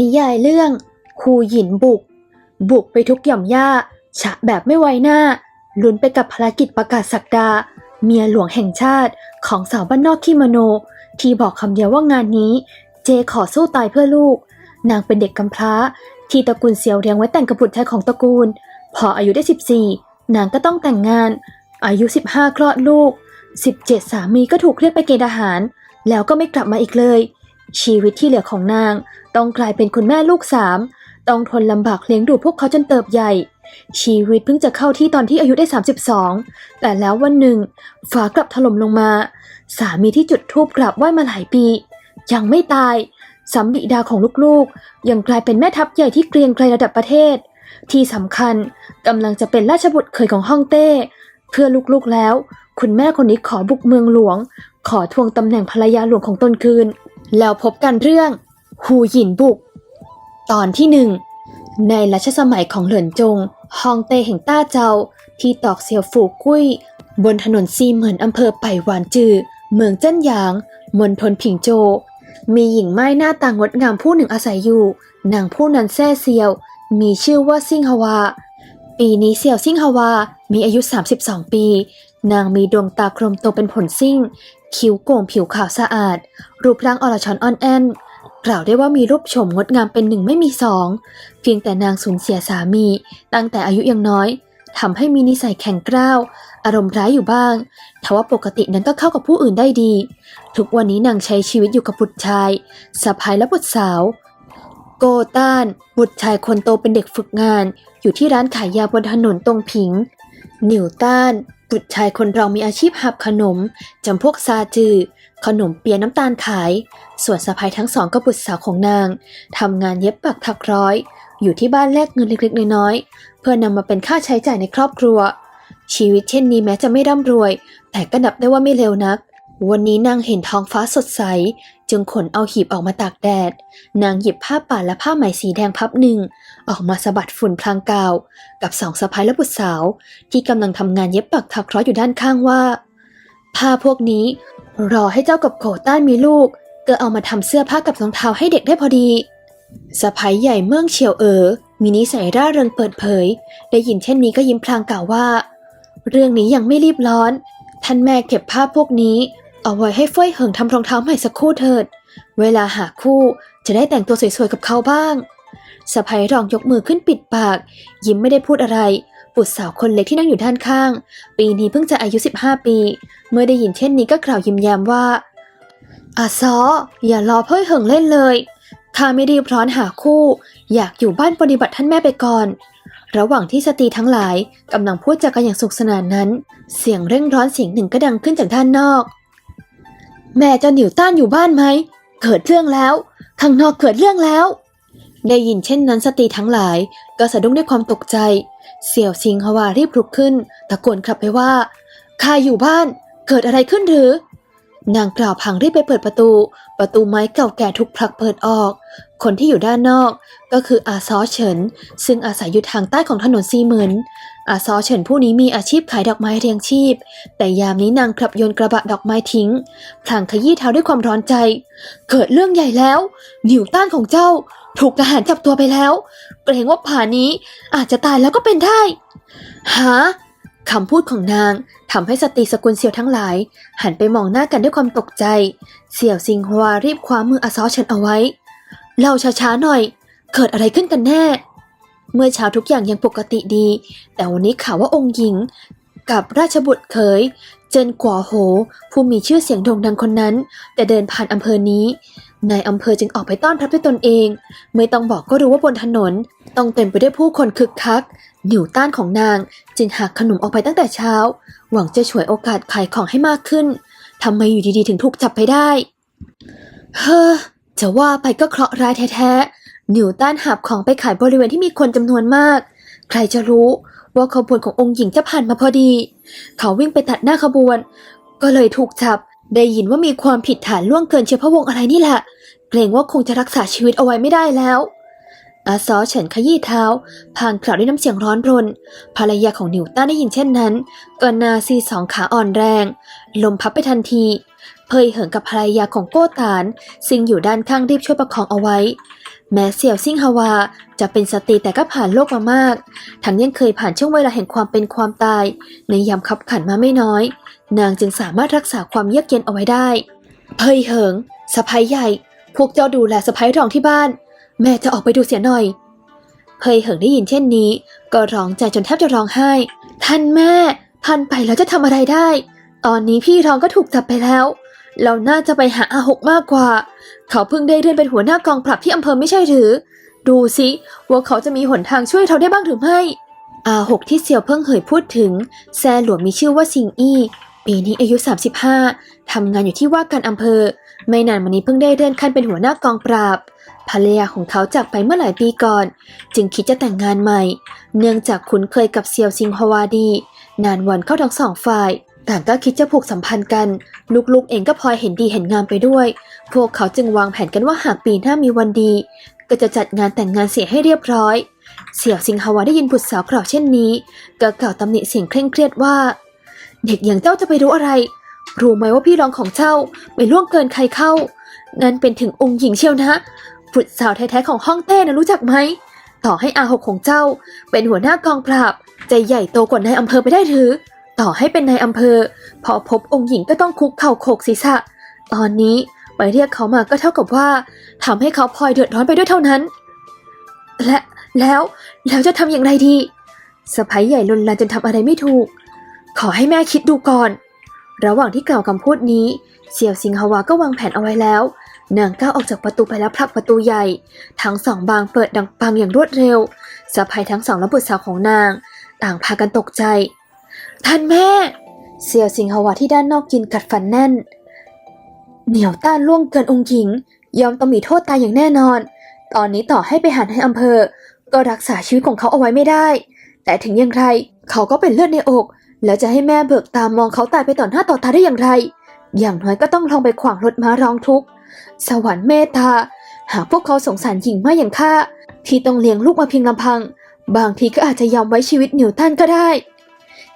นิยายเรื่องคูหยินบุก บุกไปทุกหย่อมหญ้า ฉะแบบไม่ไวหน้า ลุ้นไปกับภารกิจประกาศสักดา เมียหลวงแห่งชาติของสาวบ้านนอกขี้มโน ที่บอกคำเดียวว่างานนี้ เจขอสู้ตายเพื่อลูก นางเป็นเด็กกำพร้า ที่ตระกูลเซียวเลี้ยงไว้แต่งกับบุตรชายของตระกูล พออายุได้ 14 นางก็ต้องแต่งงาน อายุ 15 คลอดลูก 17 สามีก็ถูกเรียกไปเกณฑ์ทหาร แล้วก็ไม่กลับมาอีกเลย ชีวิตที่เหลือของนาง ต้องกลายเป็นคุณแม่ลูกสามต้องทนลำบากเลี้ยงดูพวกเขาจนเติบใหญ่ ชีวิตเพิ่งจะเข้าที่ตอนที่อายุได้ 32 แต่แล้ววันหนึ่งฟ้ากลับถล่มลงมา สามีที่จุดธูปกลับไหว้มาหลายปี ยังไม่ตายสัมบิดาของลูกๆ ยังกลายเป็นแม่ทัพใหญ่ที่เกรียงไกรระดับประเทศ ที่สำคัญกำลังจะเป็นราชบุตรเขยของฮ่องเต้ เพื่อลูกๆแล้ว คุณแม่คนนี้ขอบุกเมืองหลวง ขอทวงตำแหน่งภรรยาหลวงของตนคืน แล้วพบกันเรื่อง หูหยินบุก ตอนที่หนึ่งในรัชสมัยของเหลินจง ฮองเต้แห่งต้าเจาที่ตอกเซียวฝูกุ้ย บนถนนซีเหมือนอำเภอไป่หวานจือ เมืองเจิ้นหยาง มณฑลผิงโจ มีหญิงไม้หน้าตางดงามผู้หนึ่งอาศัยอยู่ นางผู้นั้นแซ่เซียว มีชื่อว่าซิงฮวา ปีนี้เซียวซิงฮวา มีอายุ 32 ปี นางมีดวงตากลมโตเป็นผลซิ่งคิ้วโก่งผิวขาวสะอาด รูปร่างอรชอนอ่อนแอนกล่าวได้ว่ามีรูปโฉมงดงามเป็นหนึ่งไม่มีสอง เพียงแต่นางสูญเสียสามี ตั้งแต่อายุยังน้อยทำให้มีนิสัยแข็งกร้าว อารมณ์ร้ายอยู่บ้างทว่าปกตินั้นก็เข้ากับผู้อื่นได้ดี ทุกวันนี้นางใช้ชีวิตอยู่กับบุตรชายสะพายและบุตรสาว โกต้าน บุตรชายคนโตเป็นเด็กฝึกงาน อยู่ที่ร้านขายยาบนถนนตรงผิง นิวต้าน บุตรชายคนรองมีอาชีพหับขนม จำพวกซาจือ ขนมเปียน้ำตาลขาย ส่วนสะพายทั้งสองก็บุตรสาวของนางทำงานเย็บปักถักร้อย อยู่ที่บ้านแลกเงินเล็กๆน้อยๆเพื่อนำมาเป็นค่าใช้จ่ายในครอบครัว ชีวิตเช่นนี้แม้จะไม่ร่ำรวย แต่ก็นับได้ว่าไม่เลวนัก วันนี้นางเห็นท้องฟ้าสดใส จึงขนเอาหีบออกมาตากแดด นางหยิบผ้าป่านและผ้าไหมสีแดงพับหนึ่ง ออกมาสะบัดฝุ่นพลางกาว กับสองสะพ้ายและบุตรสาว ที่กำลังทำงานเย็บปักถักร้อยอยู่ด้านข้างว่า ผ้าพวกนี้ รอให้เจ้ากับโกต้านมีลูก ก็เอามาทำเสื้อผ้ากับรองเท้าให้เด็กได้พอดีสะพ้ายใหญ่เมืองเฉียวเอ๋อมีนิสัยร่าเริงเปิดเผย ได้ยินเช่นนี้ก็ยิ้มพลางกล่าวว่า เรื่องนี้ยังไม่รีบร้อน ท่านแม่เก็บผ้าพวกนี้ เอาไว้ให้เฟ้ยเหิงทำรองเท้าใหม่สักคู่เถิด เวลาหาคู่จะได้แต่งตัวสวยๆกับเขาบ้าง สะพ้ยรองยกมือขึ้นปิดปาก ยิ้มไม่ได้พูดอะไร บุตรสาวคนเล็กที่นั่งอยู่ด้านข้าง ปีนี้เพิ่งจะอายุ 15 ปี เมื่อได้ยินเช่นนี้ก็กล่าวยิ้มแย้มว่าอาซออย่ารอเพ้ยเหิงเล่นเลยข้าไม่รีบร้อนหาคู่ อยากอยู่บ้านปฏิบัติท่านแม่ไปก่อน ระหว่างที่สตรีทั้งหลายกำลังพูดจากันอย่างสุขสนานนั้น เสียงเร่งร้อนเสียงหนึ่งก็ดังขึ้นจากด้านนอก แม่เจ้าหนิวต้านอยู่บ้านไหม เกิดเรื่องแล้ว ข้างนอกเกิดเรื่องแล้ว ได้ยินเช่นนั้นสตรีทั้งหลาย ก็สะดุ้งด้วยความตกใจ เสี่ยวซิงฮวารีบลุกขึ้น ตะโกนกลับไปว่าข้าอยู่บ้าน เกิดอะไรขึ้นหรือ นางกล่าวพังรีบไปเปิดประตู ประตูไม้เก่าแก่ทุกผลักเปิดออก คนที่อยู่ด้านนอก ก็คืออาซอเฉิน ซึ่งอาศัยอยู่ทางใต้ของถนนซีเหมินอาซอเฉินผู้นี้มีอาชีพขายดอกไม้เรียงชีพ แต่ยามนี้นางกลับโยนกระบะดอกไม้ทิ้งพลางขยี้เท้าด้วยความร้อนใจ เกิดเรื่องใหญ่แล้ว หนิวต้านของเจ้า ถูกทหารจับตัวไปแล้ว เกรงว่าผ่านี้อาจจะตายแล้วก็เป็นได้ฮะคำพูดของนางทำให้สตรีสกุลเสี่ยวทั้งหลาย หันไปมองหน้ากันด้วยความตกใจ เสี่ยวซิงฮวารีบคว้ามืออาซอเฉินเอาไว้ เล่าช้าๆหน่อย เกิดอะไรขึ้นกันแน่ เมื่อเช้าทุกอย่างยังปกติดี แต่วันนี้ข่าวว่าองค์หญิง กับราชบุตรเขยเจินกัวโห ผู้มีชื่อเสียงโด่งดังคนนั้น แต่เดินผ่านอำเภอนี้ นายอำเภอจึงออกไปต้อนรับด้วยตนเอง ไม่ต้องบอกก็รู้ว่าบนถนน ต้องเต็มไปด้วยผู้คนคึกคัก หนิวต้านของนาง จึงหักขนมออกไปตั้งแต่เช้า หวังจะฉวยโอกาสขายของให้มากขึ้นทำไมอยู่ดีๆถึงถูกจับไปได้ เฮ้อจะว่าไปก็เคราะห์ร้ายแท้ๆหนิวตันหาบของไปขายบริเวณที่มีคนจำนวนมาก ใครจะรู้ว่าขบวนขององค์หญิงจะผ่านมาพอดี เขาวิ่งไปตัดหน้าขบวน ก็เลยถูกจับได้ยินว่ามีความผิดฐานล่วงเกินเชื้อพระวงศ์อะไรนี่แหละ เกรงว่าคงจะรักษาชีวิตเอาไว้ไม่ได้แล้ว อาซอเฉินขยี้เท้าพางกล่าวด้วยน้ำเสียงร้อนรน ภรรยาของนิวตันได้ยินเช่นนั้นก็นาซีสองขาอ่อนแรง ลมพับไปทันที เพยเหินกับภรรยาของโก้ตานซึ่งอยู่ด้านข้างรีบช่วยประคองเอาไว้ แม้เสี่ยวซิ่งฮาวาจะเป็นสตรีแต่ก็ผ่านโลกมามาก ทั้งยังเคยผ่านช่วงเวลาแห่งความเป็นความตาย ในยามขับขันมาไม่น้อย นางจึงสามารถรักษาความเยือกเย็นเอาไว้ได้เฮ้ยเหิงสะพ้ยใหญ่ พวกเจ้าดูแลสะพ้ยรองที่บ้าน แม่จะออกไปดูเสียหน่อยเฮยเหิงได้ยินเช่นนี้ ก็ร้องใจจนแทบจะร้องไห้ ท่านแม่ ท่านไปแล้วจะทำอะไรได้ ตอนนี้พี่รองก็ถูกจับไปแล้ว เราน่าจะไปหาอาหกมากกว่า เขาเพิ่งได้เลื่อนเป็นหัวหน้ากองปราบที่อำเภอไม่ใช่หรือ ดูสิว่าเขาจะมีหนทางช่วยเราได้บ้างหรือไม่อาหกที่เสี่ยวเพิ่งเหยพูดถึง แซหลวงมีชื่อว่าซิงอี้ ปีนี้อายุ 35ทำงานอยู่ที่ว่าการอำเภอ ไม่นานมานี้เพิ่งได้เลื่อนขั้นเป็นหัวหน้ากองปราบ ภรรยาของเขาจากไปเมื่อหลายปีก่อน จึงคิดจะแต่งงานใหม่ เนื่องจากคุ้นเคยกับเซียวซิงฮวาดี นานวันเข้าทั้งสองฝ่าย ต่างก็คิดจะผูกสัมพันธ์กัน ลูกๆเองก็พลอยเห็นดีเห็นงามไปด้วย พวกเขาจึงวางแผนกันว่าหากปีหน้ามีวันดี ก็จะจัดงานแต่งงานเสียให้เรียบร้อย เสี่ยวซิงฮวาได้ยินบุตรสาวกล่าวเช่นนี้ก็กล่าวตำหนิเสียงเคร่งเครียดว่า เด็กอย่างเจ้าจะไปรู้อะไร รู้ไหมว่าพี่รองของเจ้าไปล่วงเกินใครเข้านั่นเป็นถึงองค์หญิงเชียวนะบุตรสาวแท้ๆของฮ่องเต้นะรู้จักไหม ต่อให้อาหกของเจ้า เป็นหัวหน้ากองปราบใจใหญ่โตกว่านายอำเภอไปได้หรือ ต่อให้เป็นนายอำเภอ พอพบองค์หญิงก็ต้องคุกเข่าโขกศีรษะ ตอนนี้ไปเรียกเขามาก็เท่ากับว่าทำให้เขาพลอยเดือดร้อนไปด้วยเท่านั้น และแล้วแล้วจะทำอย่างไรดีสะพ้ยใหญ่ลนลานจนทำอะไรไม่ถูก ขอให้แม่คิดดูก่อน ระหว่างที่กล่าวคำพูดนี้เสี่ยวซิงฮาวาก็วางแผนเอาไว้แล้ว นางก้าวออกจากประตูไปแล้วผลักประตูใหญ่ ทั้งสองบานเปิดดังปังอย่างรวดเร็วสะพายทั้งสองและบุตรสาวของนาง ต่างพากันตกใจ ท่านแม่ เสี่ยวสิงหวาที่ด้านนอกกินกัดฟันแน่น เหนียวต้านล่วงเกินองค์หญิง ยอมต้องมีโทษตายอย่างแน่นอน ตอนนี้ต่อให้ไปหาในอำเภอ ก็รักษาชีวิตของเขาเอาไว้ไม่ได้ แต่ถึงอย่างไรเขาก็เป็นเลือดในอก แล้วจะให้แม่เบิกตามมองเขาตายไปต่อหน้าต่อตาได้อย่างไร อย่างน้อยก็ต้องลองไปขวางรถม้าร้องทุกข์ สวรรค์เมตตา หากพวกเขาสงสารหญิงมากอย่างข้าที่ต้องเลี้ยงลูกมาเพียงลำพัง บางทีก็อาจจะยอมไว้ชีวิตนิวตันก็ได้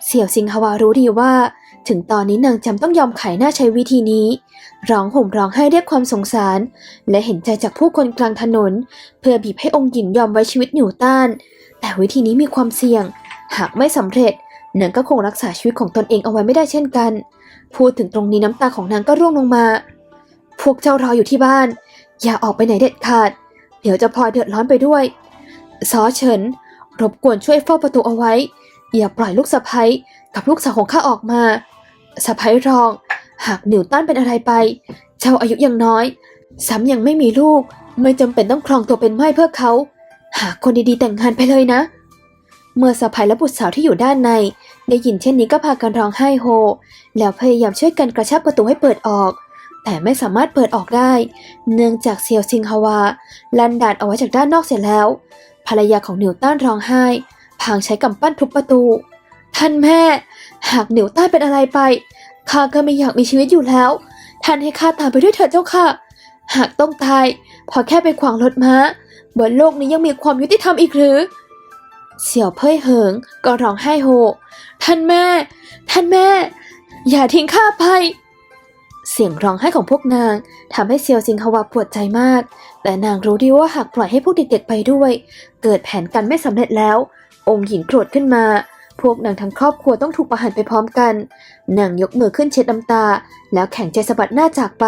เสี่ยวซิงฮาวารู้ดีว่า ถึงตอนนี้นางจำต้องยอมขายหน้าใช้วิธีนี้ ร้องห่มร้องไห้เรียกความสงสาร และเห็นใจจากผู้คนกลางถนน เพื่อบีบให้องค์หญิงยอมไว้ชีวิตนิวตันแต่วิธีนี้มีความเสี่ยง หากไม่สำเร็จ นางก็คงรักษาชีวิตของตนเองเอาไว้ไม่ได้เช่นกัน พูดถึงตรงนี้น้ำตาของนางก็ร่วงลงมา พวกเจ้ารออยู่ที่บ้าน อย่าออกไปไหนเด็ดขาด เดี๋ยวจะพลอยเดือดร้อนไปด้วยซอเฉิน รบกวนช่วยเฝ้าประตูเอาไว้ อย่าปล่อยลูกสะพ้ยกับลูกสาวของข้าออกมาสะพ้ยรอง หากนิวตันเป็นอะไรไป เจ้าอายุยังน้อย ซ้ำยังไม่มีลูก ไม่จำเป็นต้องครองตัวเป็นไม้เพื่อเขา หาคนดีๆแต่งงานไปเลยนะ เมื่อสะพ้ยและบุตรสาวที่อยู่ด้านใน ได้ยินเช่นนี้ก็พากันร้องไห้โฮ แล้วพยายามช่วยกันกระชับประตูให้เปิดออก แต่ไม่สามารถเปิดออกได้ เนื่องจากเซียวซิงฮาวาลันดานเอาไว้จากด้านนอกเสร็จแล้ว ภรรยาของนิวตันร้องไห้ พางใช้กำปั้นทุบประตู ท่านแม่ หากนิวตันเป็นอะไรไปข้าก็ไม่อยากมีชีวิตอยู่แล้ว ท่านให้ข้าตายไปด้วยเถิดเจ้าค่ะ หากต้องตาย พอแค่ไปขวางรถม้าบนโลกนี้ยังมีความยุติธรรมอีกหรือ เสี่ยวเพ่ยเหิงก็ร้องไห้โฮ ท่านแม่ ท่านแม่ อย่าทิ้งข้าไป เสียงร้องไห้ของพวกนางทำให้เซียวซิงฮวาปวดใจมาก แต่นางรู้ดีว่าหากปล่อยให้พวกเด็กๆไปด้วย เกิดแผนกันไม่สำเร็จแล้ว องค์หญิงโกรธขึ้นมา พวกนางทั้งครอบครัวต้องถูกประหารไปพร้อมกัน นางยกมือขึ้นเช็ดน้ำตา แล้วแข็งใจสะบัดหน้าจากไป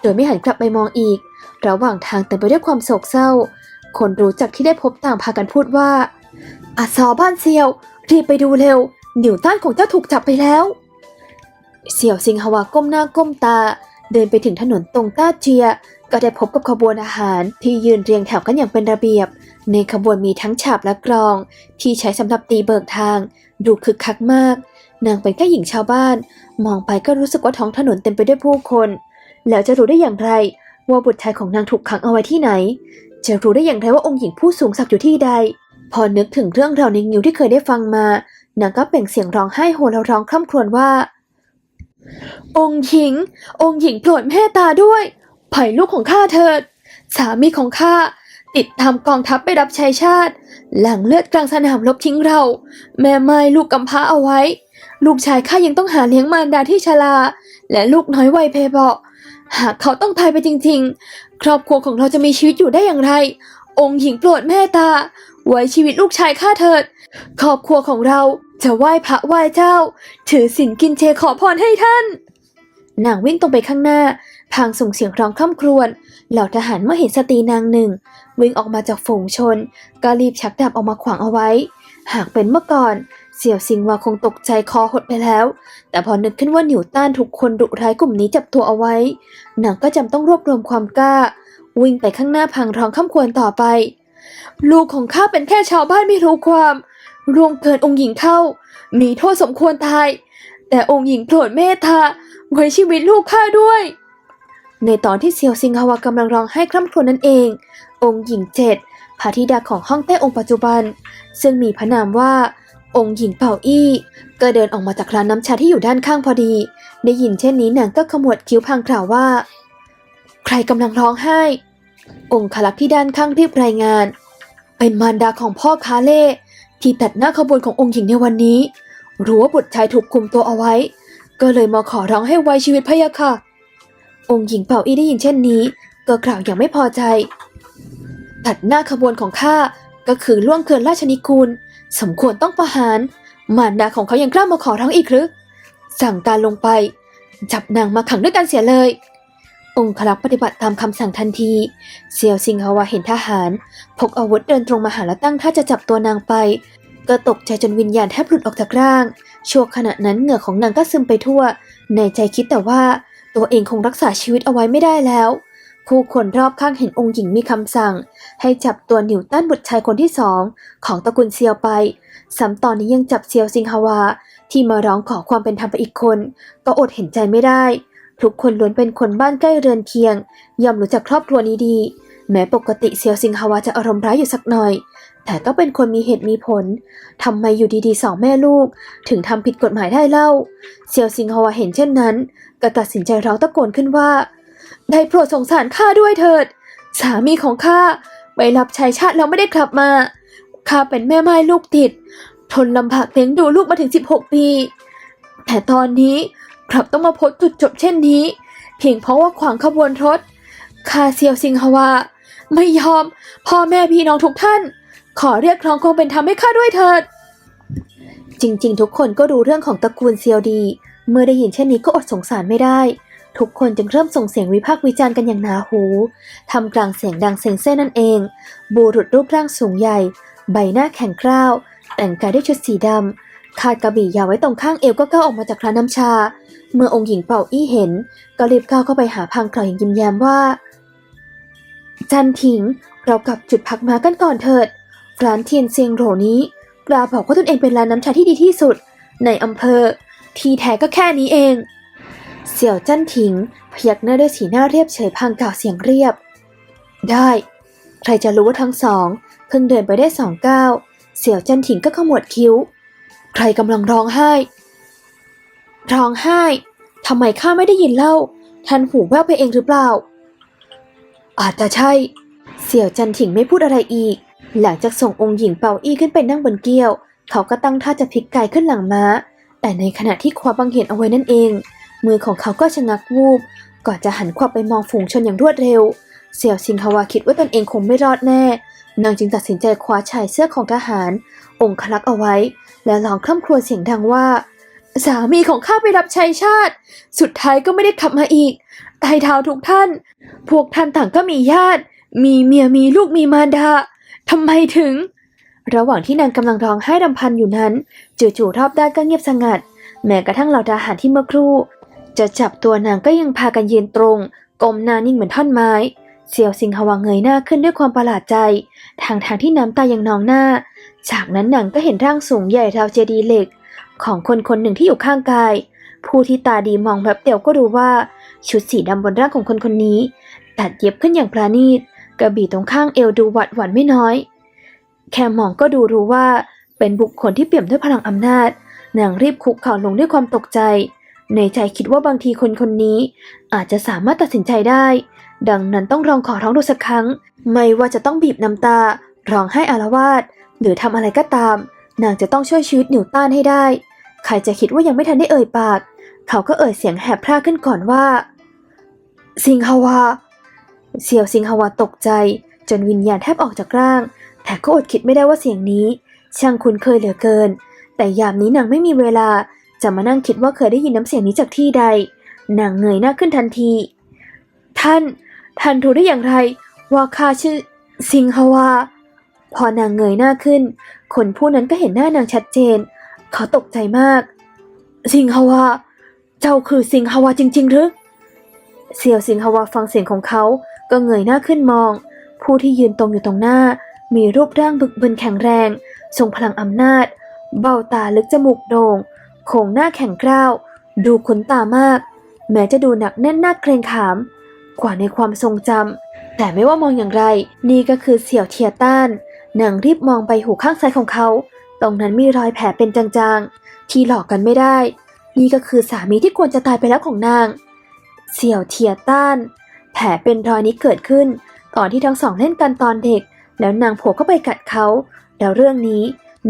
โดยไม่หันกลับไปมองอีก ระหว่างทางเต็มไปด้วยความโศกเศร้า คนรู้จักที่ได้พบต่างพากันพูดว่า อาซอบ้านเซียว รีบไปดูเร็วหนิวต้านของเจ้าถูกจับไปแล้ว เสี่ยวซิงฮวาก้มหน้าก้มตา เดินไปถึงถนนตรงต้าเจีย ก็ได้พบกับขบวนอาหารที่ยืนเรียงแถวกันอย่างเป็นระเบียบ ในขบวนมีทั้งฉาบและกรอง ที่ใช้สำหรับตีเบิกทาง ดูคึกคักมาก นางเป็นแค่หญิงชาวบ้าน มองไปก็รู้สึกว่าท้องถนนเต็มไปด้วยผู้คน แล้วจะรู้ได้อย่างไร ว่าบุตรชายของนางถูกขังเอาไว้ที่ไหน จะรู้ได้อย่างไรว่าองค์หญิงผู้สูงศักดิ์อยู่ที่ใด พอนึกถึงเรื่องราวในงิวที่เคยได้ฟังมานางก็เปล่งเสียงร้องไห้โฮแล้วร้องคร่ำครวญว่า องค์หญิง องค์หญิงโปรดเมตตาด้วยไผ่ลูกของข้าเถิด สามีของข้าติดตามกองทัพไปรับใช้ชาติ หลังเลือดกลางสนามรบทิ้งเรา แม่ไม่ลูกกำพร้าเอาไว้ ลูกชายข้ายังต้องหาเลี้ยงมารดาที่ชราและลูกน้อยวัยเพเบาะหากเขาต้องตายไปจริงๆ ครอบครัวของเราจะมีชีวิตอยู่ได้อย่างไร องค์หญิงโปรดเมตตา ไว้ชีวิตลูกชายข้าเถิด ครอบครัวของเราจะไหว้พระไหว้เจ้า ถือศีลกินเจขอพรให้ท่าน นางวิ่งตรงไปข้างหน้า พางส่งเสียงร้องคร่ำครวญ เหล่าทหารเมื่อเห็นสตรีนางหนึ่ง วิ่งออกมาจากฝูงชน ก็รีบชักดาบออกมาขวางเอาไว้ หากเป็นเมื่อก่อน เสี่ยวซิงวาคงตกใจคอหดไปแล้ว แต่พอนึกขึ้นว่าหนิวต้านถูกคนดุร้ายกลุ่มนี้จับตัวเอาไว้นางก็จำต้องรวบรวมความกล้า วิ่งไปข้างหน้าพังร้องข้ามควรต่อไป ลูกของข้าเป็นแค่ชาวบ้านไม่รู้ความรวงเกินองค์หญิงเข้า มีโทษสมควรตาย แต่องค์หญิงโปรดเมตตาไว้ชีวิตลูกข้าด้วย ในตอนที่เซียวซิงฮาวากำลังร้องไห้คร่ำครวญนั่นเอง องค์หญิงเจ็ดพระธิดาของห้องแต้องค์ปัจจุบัน ซึ่งมีพระนามว่า องค์หญิงเป่าอี้ ก็เดินออกมาจากร้านน้ำชาที่อยู่ด้านข้างพอดี ได้ยินเช่นนี้นางก็ขมวดคิ้วพลางกล่าวว่า ใครกำลังร้องไห้ องค์ขลักษ์ที่ด้านข้างรีบรายงาน เป็นมารดาของพ่อคาเล่ที่ตัดหน้าขบวนขององค์หญิงในวันนี้ รู้ว่าบุตรชายถูกคุมตัวเอาไว้ ก็เลยมาขอร้องให้ไว้ชีวิตพะยะค่ะ องค์หญิงเป่าอี้ได้ยินเช่นนี้ ก็กล่าวอย่างไม่พอใจ ตัดหน้าขบวนของข้าก็คือล่วงเกินราชนิกูล สมควรต้องประหาร มารดาของเขายังกล้ามาขอร้องอีกหรือสั่งการลงไป จับนางมาขังด้วยกันเสียเลย องค์ขลักษ์ปฏิบัติตามคำสั่งทันทีเซียวซิงฮาวาเห็นทหาร พกอาวุธเดินตรงมาหาและตั้งท่าจะจับตัวนางไป ก็ตกใจจนวิญญาณแทบหลุดออกจากร่าง ชั่วขณะนั้นเหงื่อของนางก็ซึมไปทั่ว ในใจคิดแต่ว่าตัวเองคงรักษาชีวิตเอาไว้ไม่ได้แล้ว ผู้คนรอบข้างเห็นองค์หญิงมีคำสั่ง ให้จับตัวนิวตันบุตรชายคนที่สองของตระกูลเซียวไปซ้ำตอนนี้ยังจับเซียวซิงฮาวาที่มาร้องขอความเป็นธรรมไปอีกคน ก็อดเห็นใจไม่ได้ ทุกคนล้วนเป็นคนบ้านใกล้เรือนเคียง ย่อมรู้จักครอบครัวนี้ดี แม้ปกติเซียวซิงฮาวาจะอารมณ์ร้ายอยู่สักหน่อย แต่ก็เป็นคนมีเหตุมีผลทำไมอยู่ดีๆสองแม่ลูก ถึงทำผิดกฎหมายได้เล่า เซียวซิงฮาวาเห็นเช่นนั้น ก็ตัดสินใจร้องตะโกนขึ้นว่า ได้โปรดสงสารข้าด้วยเถิด สามีของข้าไปรับใช้ชาติแล้วไม่ได้กลับมาข้าเป็นแม่ไม้ลูกติด ทนลำบากเลี้ยงดูลูกมาถึง 16 ปี แต่ตอนนี้ กลับต้องมาพบจุดจบเช่นนี้ เพียงเพราะว่าขวางขบวนรถข้าเซียวซิงฮาวา ไม่ยอม พ่อแม่พี่น้องทุกท่าน ขอเรียกร้องความเป็นธรรมให้ข้าด้วยเถิด จริง ๆ ทุกคนก็รู้เรื่องของตระกูลเซียวดี เมื่อได้ยินเช่นนี้ก็อดสงสารไม่ได้ ทุกคนจึงเริ่มส่งเสียงวิพากษ์วิจารณ์กันอย่างหนาหูทำกลางเสียงดังเซ็งเซ่นั่นเอง บูรุษรูปร่างสูงใหญ่ ใบหน้าแข็งกร้าว แต่งกายด้วยชุดสีดำคาดกระบี่ยาวไว้ตรงข้างเอวก็ก้าวออกมาจากร้านน้ำชา เมื่อองค์หญิงเป่าอี้เห็น ก็รีบก้าวเข้าไปหาพังกล่าวอย่างยิ้มแย้มว่า จันถิง เรากลับจุดพักมากันก่อนเถิด ร้านเทียนเซียงโหรนี้กลาบอกว่าตนเองเป็นร้านน้ำชาที่ดีที่สุด ในอำเภอ ทีแท้ก็แค่นี้เอง เสี่ยวจันถิง พยักหน้าด้วยสีหน้าเรียบเฉยพลางกล่าวเสียงเรียบ ได้ ใครจะรู้ว่าทั้งสอง เพิ่งเดินไปได้สองก้าวเสี่ยวจันถิงก็ขมวดคิ้ว ใครกำลังร้องไห้ ร้องไห้ทำไมข้าไม่ได้ยินเล่า ท่านหูแว่วไปเองหรือเปล่า อาจจะใช่ เสี่ยวจันถิงไม่พูดอะไรอีก หลังจากส่งองค์หญิงเปาอี้ขึ้นไปนั่งบนเกี้ยว เขาก็ตั้งท่าจะพลิกกายขึ้นหลังม้า แต่ในขณะที่คว้าบังเหียนเอาไว้นั่นเอง มือของเขาก็ชะงักวูบ ก่อนจะหันขวับไปมองฝูงชนอย่างรวดเร็ว เสี่ยวซิงฮาวาคิดว่าตนเองคงไม่รอดแน่ นางจึงตัดสินใจคว้าชายเสื้อของทหาร องคลักษ์เอาไว้ และร้องคร่ำครวญเสียงดังว่า สามีของข้าไปรับใช้ชาติ สุดท้ายก็ไม่ได้กลับมาอีกตายเท้าทุกท่าน พวกท่านต่างก็มีญาติ มีเมียมีลูกมีมารดาทำไมถึง ระหว่างที่นางกำลังร้องไห้รำพันอยู่นั้นจู่ๆรอบด้านก็เงียบสงัด แม้กระทั่งเหล่าทหารที่เมื่อครู่ จะจับตัวนางก็ยังพากันยืนตรงก้มหน้านิ่งเหมือนท่อนไม้เสียวซิงฮวาเงยหน้าขึ้นด้วยความประหลาดใจ ทางทางที่น้ำตายังนองหน้า จากนั้นนางก็เห็นร่างสูงใหญ่ราวเจดีย์เหล็ก ของคนคนหนึ่งที่อยู่ข้างกาย ผู้ที่ตาดีมองแบบเดียวก็รู้ว่า ชุดสีดำบนร่างของคนคนนี้ ตัดเย็บขึ้นอย่างปราณีตกระบี่ตรงข้างเอวดูหวัดหวั่นไม่น้อย แค่มองก็ดูรู้ว่าเป็นบุคคลที่เปี่ยมด้วยพลังอำนาจ นางรีบคุกเข่าลงด้วยความตกใจ ในใจคิดว่าบางทีคนคนนี้ อาจจะสามารถตัดสินใจได้ ดังนั้นต้องลองขอร้องดูสักครั้ง ไม่ว่าจะต้องบีบน้ำตาร้องไห้อารวาสหรือทำอะไรก็ตาม นางจะต้องช่วยชีวิตหนิวต้านให้ได้ ใครจะคิดว่ายังไม่ทันได้เอ่ยปาก เขาก็เอ่ยเสียงแหบพร่าขึ้นก่อนว่า สิงฮาวาเสี่ยวสิงฮาวาตกใจ จนวิญญาณแทบออกจากร่าง แต่ก็อดคิดไม่ได้ว่าเสียงนี้ ช่างคุ้นเคยเหลือเกิน แต่ยามนี้นางไม่มีเวลาจะมานั่งคิดว่าเคยได้ยินน้ำเสียงนี้จากที่ใด นางเงยหน้าขึ้นทันที ท่าน ท่านรู้ได้อย่างไร ว่าข้าชื่อสิงหวา พอนางเงยหน้าขึ้น คนผู้นั้นก็เห็นหน้านางชัดเจน เขาตกใจมาก สิงหวา เจ้าคือสิงหวาจริง ๆ หรือ เสี่ยวสิงหวาฟังเสียงของเขาก็เงยหน้าขึ้นมอง ผู้ที่ยืนตรงอยู่ตรงหน้า มีรูปร่างบึกบึนแข็งแรง ทรงพลังอำนาจ เบ้าตาลึกจมูกโด่งโครงหน้าแข็งกร้าว ดูขนตามาก แม้จะดูหนักแน่นหน้าเกรงขาม กว่าในความทรงจำแต่ไม่ว่ามองอย่างไร นี่ก็คือเสี่ยวเทียต้านนางรีบมองไปหูข้างซ้ายของเขา ตรงนั้นมีรอยแผลเป็นจางๆ ที่หลอกกันไม่ได้ นี่ก็คือสามีที่ควรจะตายไปแล้วของนาง เสี่ยวเทียต้าน แผลเป็นรอยนี้เกิดขึ้น ตอนที่ทั้งสองเล่นกันตอนเด็ก แล้วนางโผล่เข้าไปกัดเขา แล้วเรื่องนี้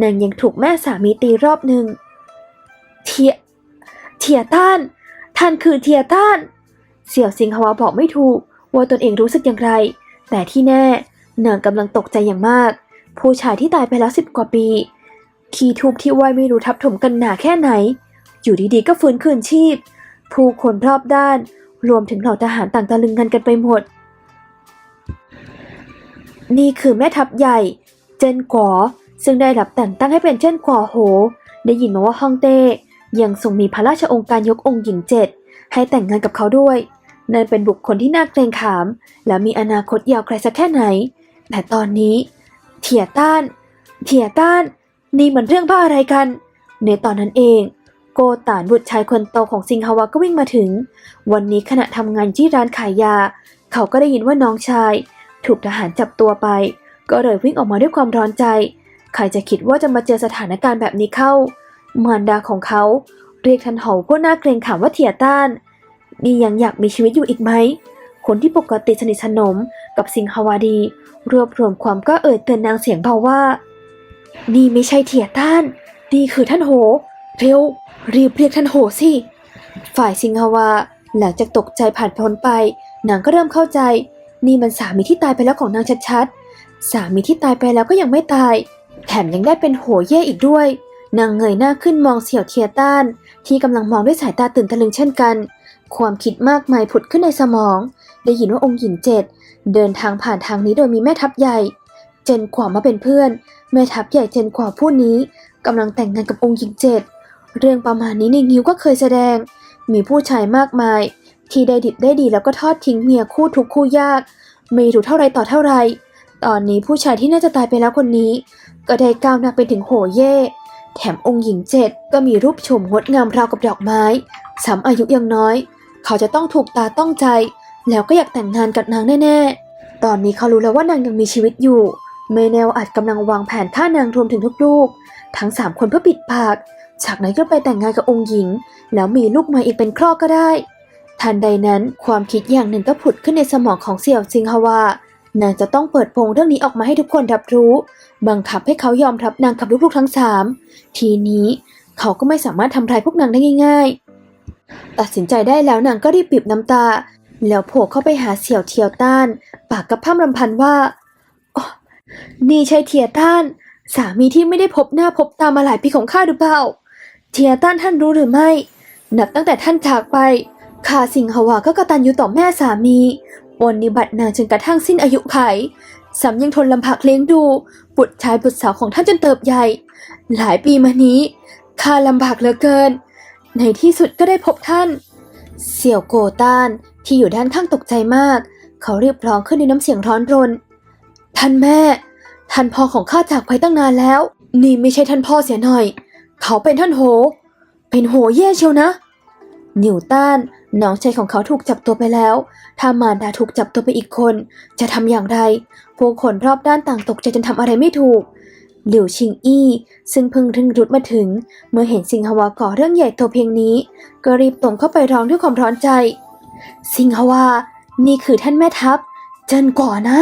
นางยังถูกแม่สามีตีรอบหนึ่งเทียเทียต้านท่านคือเทียต้าน เสี่ยวสิงหวาบอกไม่ถูก ว่าตนเองรู้สึกอย่างไร แต่ที่แน่นางกำลังตกใจอย่างมาก ผู้ชายที่ตายไปแล้วสิบกว่าปี ขีทุกข์ที่ว่ายไม่รู้ทับถมกันหนาแค่ไหน อยู่ดีๆก็ฟื้นคืนชีพ ผู้คนรอบด้าน รวมถึงเหล่าทหารต่างตะลึงกันกันไปหมด นี่คือแม่ทัพใหญ่ เจนก๋อซึ่งได้รับแต่งตั้งให้เป็นเจนก๋อโห ได้ยินมาว่าฮ่องเต้ยังทรงมีพระราชองค์การยกองค์หญิงเจ็ดให้แต่งงานกับเขาด้วยนั่นเป็นบุคคลที่น่าเกรงขาม และมีอนาคตยาวไกลสักแค่ไหน แต่ตอนนี้เถียต้านเถียต้าน นี่มันเรื่องบ้าอะไรกัน ในตอนนั้นเอง โกตานบุตรชายคนโตของซิงฮาวาก็วิ่งมาถึง วันนี้ขณะทำงานที่ร้านขายยา เขาก็ได้ยินว่าน้องชาย ถูกทหารจับตัวไป ก็เลยวิ่งออกมาด้วยความร้อนใจ ใครจะคิดว่าจะมาเจอสถานการณ์แบบนี้เข้า มารดาของเขา เรียกทันเหอผู้น่าเกรงขามว่าเถียต้านนี่ยังอยากมีชีวิตอยู่อีกไหม คนที่ปกติสนิทสนมกับสิงหาวาดี รวบรวมความกล้าเอ่ยเตือนนางเสียงเบาว่า นี่ไม่ใช่เถียต้าน นี่คือท่านโห เร็ว รีบเรียกท่านโหสิ ฝ่ายสิงหาวาหลังจากตกใจผ่านพ้นไป นางก็เริ่มเข้าใจ นี่มันสามีที่ตายไปแล้วของนางชัดๆ สามีที่ตายไปแล้วก็ยังไม่ตาย แถมยังได้เป็นโหเย่อีกด้วย นางเงยหน้าขึ้นมองเสี่ยวเทียต้าน ที่กำลังมองด้วยสายตาตื่นตะลึงเช่นกัน ความคิดมากมายผุดขึ้นในสมอง ได้ยินว่าองค์หญิงเจ็ดเดินทางผ่านทางนี้โดยมีแม่ทัพใหญ่ เจนขวามาเป็นเพื่อน แม่ทัพใหญ่เจนขวาผู้นี้กำลังแต่งงานกับองค์หญิงเจ็ด เรื่องประมาณนี้ในนิ้วก็เคยแสดง มีผู้ชายมากมาย ที่ได้ดิบได้ดีแล้วก็ทอดทิ้งเมียคู่ทุกคู่ยาก ไม่รู้เท่าไรต่อเท่าไร ตอนนี้ผู้ชายที่น่าจะตายไปแล้วคนนี้ ก็ได้ก้าวหน้าไปถึงโหเย่แถมองค์หญิงเจ็ดก็มีรูปโฉมงดงามราวกับดอกไม้ซ้ำอายุยังน้อย เขาจะต้องถูกตาต้องใจ แล้วก็อยากแต่งงานกับนางแน่ๆ ตอนนี้เขารู้แล้วว่านางยังมีชีวิตอยู่ เมเนลอาจกำลังวางแผนฆ่านางรวมถึงลูกๆทั้งสามคนเพื่อปิดปาก จากนั้นก็ไปแต่งงานกับองค์หญิง แล้วมีลูกมาอีกเป็นครอกก็ได้ ทันใดนั้นความคิดอย่างหนึ่งก็ผุดขึ้นในสมองของเสี่ยวซิงฮวานางจะต้องเปิดโปงเรื่องนี้ออกมาให้ทุกคนรับรู้ บังคับให้เขายอมรับนางกับลูกๆทั้งสามทีนี้เขาก็ไม่สามารถทำร้ายพวกนางได้ง่าย ๆ ตัดสินใจได้แล้วนางก็รีบปิบน้ำตา แล้วโผล่เข้าไปหาเสี่ยวเทียวต้าน ปากกระพร่ำรำพันว่า นี่ใช่เทียต้าน สามีที่ไม่ได้พบหน้าพบตามาหลายปีของข้าหรือเปล่า เทียต้านท่านรู้หรือไม่ นับตั้งแต่ท่านจากไปข้าสิงหวาก็กระตัญญูต่อแม่สามีปฏิบัตินางจนกระทั่งสิ้นอายุไขสำยังทนลำพักเลี้ยงดู บุตรชายบุตรสาวของท่านจนเติบใหญ่ หลายปีมานี้ข้าลำบากเหลือเกิน ในที่สุดก็ได้พบท่าน เสี่ยวโกต้านที่อยู่ด้านข้างตกใจมาก เขาเรียบร้องขึ้นในน้ำเสียงร้อนรน ท่านแม่ ท่านพ่อของข้าจากไปตั้งนานแล้ว นี่ไม่ใช่ท่านพ่อเสียหน่อย เขาเป็นท่านโห เป็นโหแย่เชียวนะ นิวตันน้องชายของเขาถูกจับตัวไปแล้ว ถ้ามารดาถูกจับตัวไปอีกคน จะทำอย่างไร พวกคนรอบด้านต่างตกใจจนทำอะไรไม่ถูก หลิวชิงอี้ซึ่งเพิ่งถึงรุดมาถึง เมื่อเห็นสิงหวาก่อเรื่องใหญ่โตเพียงนี้ ก็รีบตรงเข้าไปร้องด้วยความร้อนใจ สิงหวานี่คือท่านแม่ทัพ เจินก่อนะ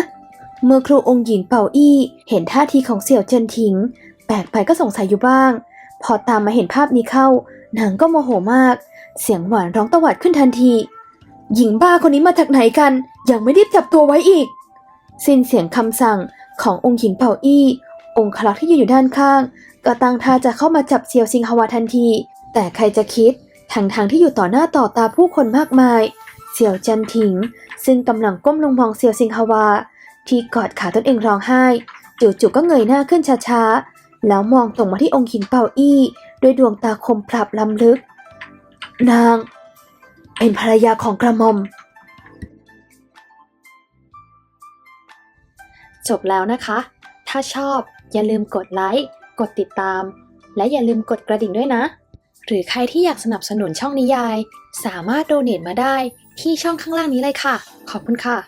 เมื่อครูองค์หญิงเป่าอี้ เห็นท่าทีของเสี่ยวเจินถิง แปลกไปก็สงสัยอยู่บ้าง พอตามมาเห็นภาพนี้เข้านางก็โมโหมาก เสียงหวานร้องตวาดขึ้นทันที หญิงบ้าคนนี้มาจากไหนกัน ยังไม่รีบจับตัวไว้อีก สิ้นเสียงคำสั่งขององค์หญิงเป่าอี้ องค์คลักที่ยืนอยู่ด้านข้าง ก็ตั้งท่าจะเข้ามาจับเซียวซิงฮวาทันที แต่ใครจะคิดทางทางที่อยู่ต่อหน้าต่อตาผู้คนมากมาย เสี่ยวจันถิง ซึ่งกำลังก้มลงมองเซียวซิงฮวา ที่กอดขาตนเองร้องไห้ จู่ๆก็เงยหน้าขึ้นช้าๆ แล้วมองตรงมาที่องค์หญิงเป่าอี้ด้วยดวงตาคมพลับล้ำลึก นาง เป็นภรรยาของกระหม่อม จบแล้วนะคะ ถ้าชอบอย่าลืมกดไลค์ กดติดตาม และอย่าลืมกดกระดิ่งด้วยนะ หรือใครที่อยากสนับสนุนช่องนิยาย สามารถโดเนทมาได้ที่ช่องข้างล่างนี้เลยค่ะ ขอบคุณค่ะ